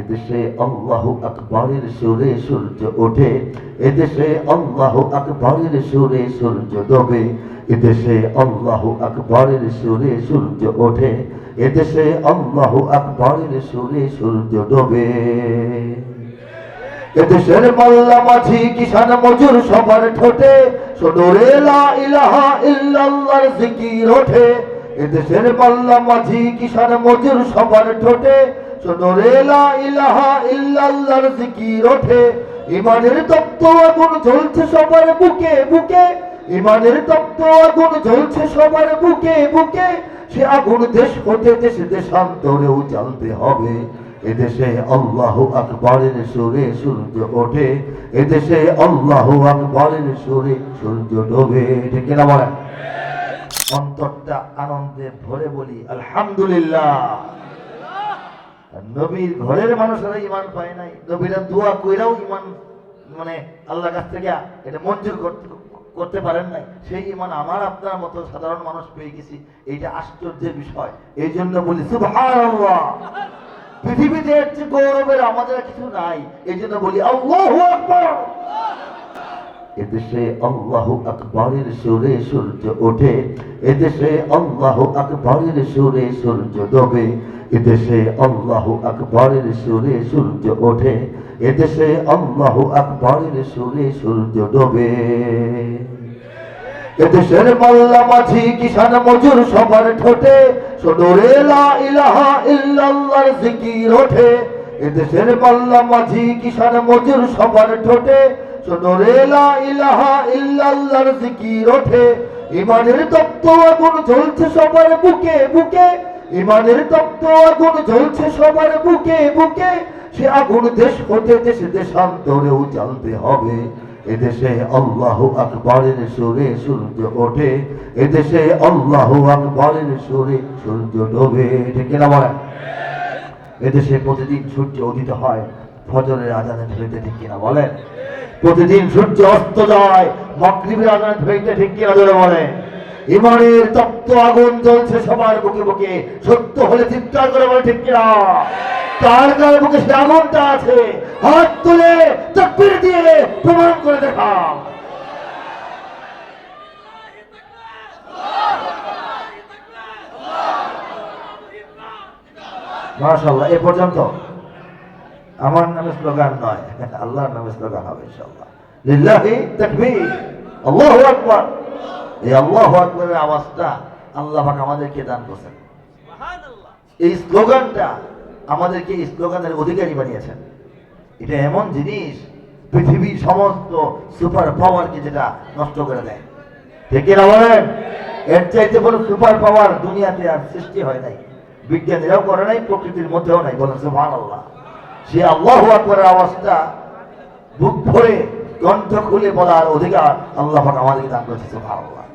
এদেশে আল্লাহ আকবরের সুরে সূর্য ওঠে, এদেশে আল্লাহ আকবরের সুরে সূর্য ডোবে, এদেশে আল্লাহ আকবরের সুরে সূর্য ওঠে, এদেশে আল্লাহ আকবরের সুরে সূর্য ডোবে। এদেশের মাল্লা মাঝি কিষান মজুর সবার ঠোঁটে সোনরে লা ইলাহা ইল্লাল্লাহর জিকির ওঠে। এদেশের মাল্লা মাঝি কিষান মজুর সবার ঠোঁটে সোনরে লা ইলাহা ইল্লাল্লাহর জিকির ওঠে। ইমানের তপ্ত আগুন জ্বলছে সবার বুকে বুকে। ইমানের তপ্ত আগুন জ্বলছে সবার বুকে বুকে। সে আগুন দেশ হতে দেশে দেশান্তরেও হবে। এদেশে আল্লাহ আকবরের সুরে সূর্য ওঠে। এদেশে আল্লাহ আকবরের সুরে সূর্য ডোবে। ঠিক না বলেন? অন্তরটা আনন্দে ভরে বলি, আলহামদুলিল্লাহ। নবীর ঘরের মানুষেরা ইমান পায় নাই। নবীরা দোয়া কইরাও ইমান মানে আল্লাহ কাছ থেকে এটা মঞ্জুর করতে করতে পারেন নাই। সেই ইমান আমার, আপনার মতো সাধারণ মানুষ পেয়ে গেছি। এইটা আশ্চর্যের বিষয়। এই জন্য বলি পৃথিবীতে চেয়ে গৌরবের আমাদের কিছু নাই। এই জন্য বলি, আল্লাহু এদেশে আল্লাহ আকবরের সুরে সূর্য ওঠে। এদেশে আল্লাহ আকবরের সুরে সূর্য ডোবে। এদেশে আল্লাহ আকবরের সুরে সূর্য ওঠে, এদেশে আল্লাহ আকবরের সুরে সূর্য ডোবে। এদেশের মাল্লা মাঝি কিষান মজুর সবার ঠোঁটে সোনরে লা ইলাহা ইল্লাল্লাহর জিকির ওঠে। এদেশের মাল্লা মাঝি কিষান মজুর সবার ঠোঁটে সোনরে লা ইলাহা ইল্লাল্লাহর জিকির ওঠে। ইমানের তপ্ত আগুন জ্বলছে সবার বুকে বুকে। ইমানের তপ্ত আগুন জ্বলছে সবার বুকে বুকে। সে আগুন দেশ হতে দেশে দেশান্তরেও জ্বালতে হবে। এদেশে আল্লাহ আকবরের সুরে সূর্য ওঠে। এদেশে আল্লাহ আকবরের সুরে সূর্য ডোবে। ঠিক না বলেন? এদেশে প্রতিদিন সূর্য উদিত হয়, ফজরের আজানে ধরিতে ঠিক কিনা বলেন? প্রতিদিন সূর্য অস্ত যায় মকরিবের আজানে ধরিতে ঠিক কিনা বলে ইমানের তপ্ত আগুন জ্বলছে সবার বুকে বুকে। সত্য হলে চিৎকার করে বলে, ঠিক কিনা? তার গায়ে বুকে সে আগুনটা আছে। হাত তুলে তকবির দিয়ে প্রমাণ করে দেখা। মাশাআল্লাহ, এ পর্যন্ত আমার নামে স্লোগান নয়, আল্লাহর নামে স্লোগান হবে ইনশাআল্লাহ। লিল্লাহি তাকবীর। আল্লাহু আকবার। এই আল্লাহু আকবারের আওয়াজটা আল্লাহ পাক আমাদেরকে দান করেছেন। এই স্লোগানটা আমাদেরকে এই স্লোগানের অধিকারী বানিয়েছেন। এটা এমন জিনিস পৃথিবীর সমস্ত সুপার পাওয়ারকে যেটা নষ্ট করে দেয়। ঠিক না বলেন? এর চাইতে বড় সুপার পাওয়ার দুনিয়াতে আর সৃষ্টি হয় নাই। বিজ্ঞানীরাও করে নাই প্রকৃতির মধ্যেও নাই। বলেন সুবহান আল্লাহ সে আল্লাহ আকবরের আওয়াজটা বুক ভরে কণ্ঠ খুলে বলার অধিকার আল্লাহ আমাদেরকে দান করেছে সুবহান আল্লাহ